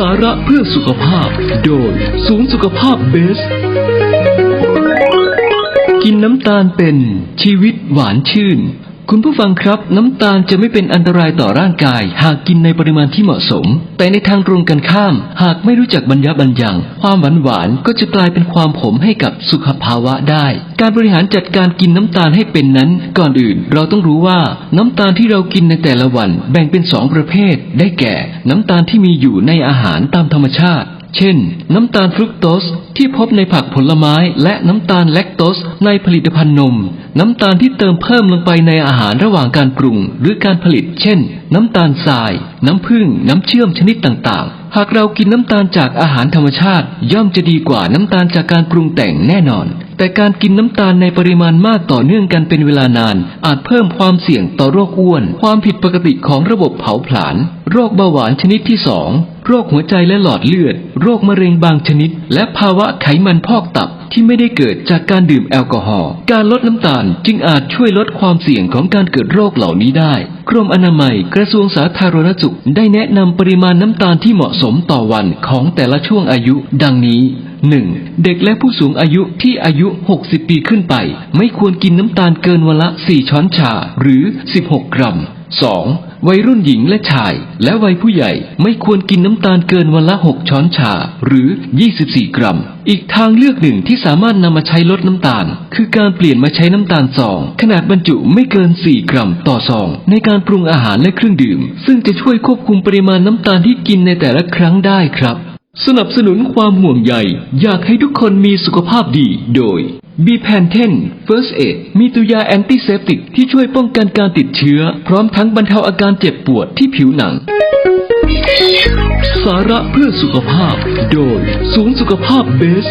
สาระเพื่อสุขภาพ โดยศูนย์สุขภาพเบส กินน้ำตาลเป็นชีวิตหวานชื่น คุณผู้ฟังครับ น้ำตาลจะไม่เป็นอันตรายต่อร่างกาย หากกินในปริมาณที่เหมาะสม แต่ในทางตรงกันข้าม หากไม่รู้จักบรรยะบรรยัง ความหวานหวานก็จะกลายเป็นความขมให้กับสุขภาวะได้ การบริหารจัดการกินน้ำตาลให้เป็นนั้น ก่อนอื่น เราต้องรู้ว่าน้ำตาลที่เรากินในแต่ละวัน แบ่งเป็นสองประเภท ได้แก่ น้ำตาลที่มีอยู่ในอาหารตามธรรมชาติ เช่น น้ำตาลฟรุกโตสที่พบในผักผลไม้และน้ำตาลแลคโตสในผลิตภัณฑ์นม น้ำตาลที่เติมเพิ่มลงไปในอาหารระหว่างการปรุง หรือการผลิต เช่น น้ำตาลทราย น้ำผึ้งน้ำเชื่อมชนิดต่างๆ หากเรากินน้ำตาลจากอาหารธรรมชาติ ย่อมจะดีกว่าน้ำตาลจากการปรุงแต่งแน่นอน แต่การกินน้ำตาลในปริมาณมากต่อเนื่องกันเป็นเวลานาน อาจเพิ่มความเสี่ยงต่อโรคอ้วน ความผิดปกติของระบบเผาผลาญโรคเบาหวานชนิดที่สอง โรคหัวใจและหลอดเลือด โรคมะเร็งบางชนิด และภาวะไขมันพอกตับที่ไม่ได้เกิดจากการดื่มแอลกอฮอล์ การลดน้ำตาลจึงอาจช่วยลดความเสี่ยงของการเกิดโรคเหล่านี้ได้ กรมอนามัยกระทรวงสาธารณสุขได้แนะนำปริมาณน้ำตาลที่เหมาะสมต่อวันของแต่ละช่วงอายุ ดังนี้ 1. เด็กและผู้สูงอายุที่อายุ 60 ปีขึ้นไป ไม่ควรกินน้ำตาลเกินวันละ 4 ช้อนชา หรือ 16 กรัม 2. วัยรุ่นหญิงและชาย และวัยผู้ใหญ่ไม่ควรกินน้ำตาลเกินวันละ 6 ช้อนชา หรือ 24 กรัม อีกทางเลือกหนึ่งที่สามารถนำมาใช้ลดน้ำตาล คือการเปลี่ยนมาใช้น้ำตาลซอง ขนาดบรรจุไม่เกิน 4 กรัมต่อซอง ในการปรุงอาหารและเครื่องดื่ม ซึ่งจะช่วยควบคุมปริมาณน้ำตาลที่กินในแต่ละครั้งได้ครับ สนับสนุนความห่วงใยอยากให้ทุกคนมีสุขภาพดีโดย b p a n t e n First Aid มีตัวยาแอนติเซปติกที่ช่วยป้องกันการติดเชื้อ พร้อมทั้งบรรเทาอาการเจ็บปวดที่ผิวหนัง สาระเพื่อสุขภาพ โดย ศูนย์สุขภาพเบส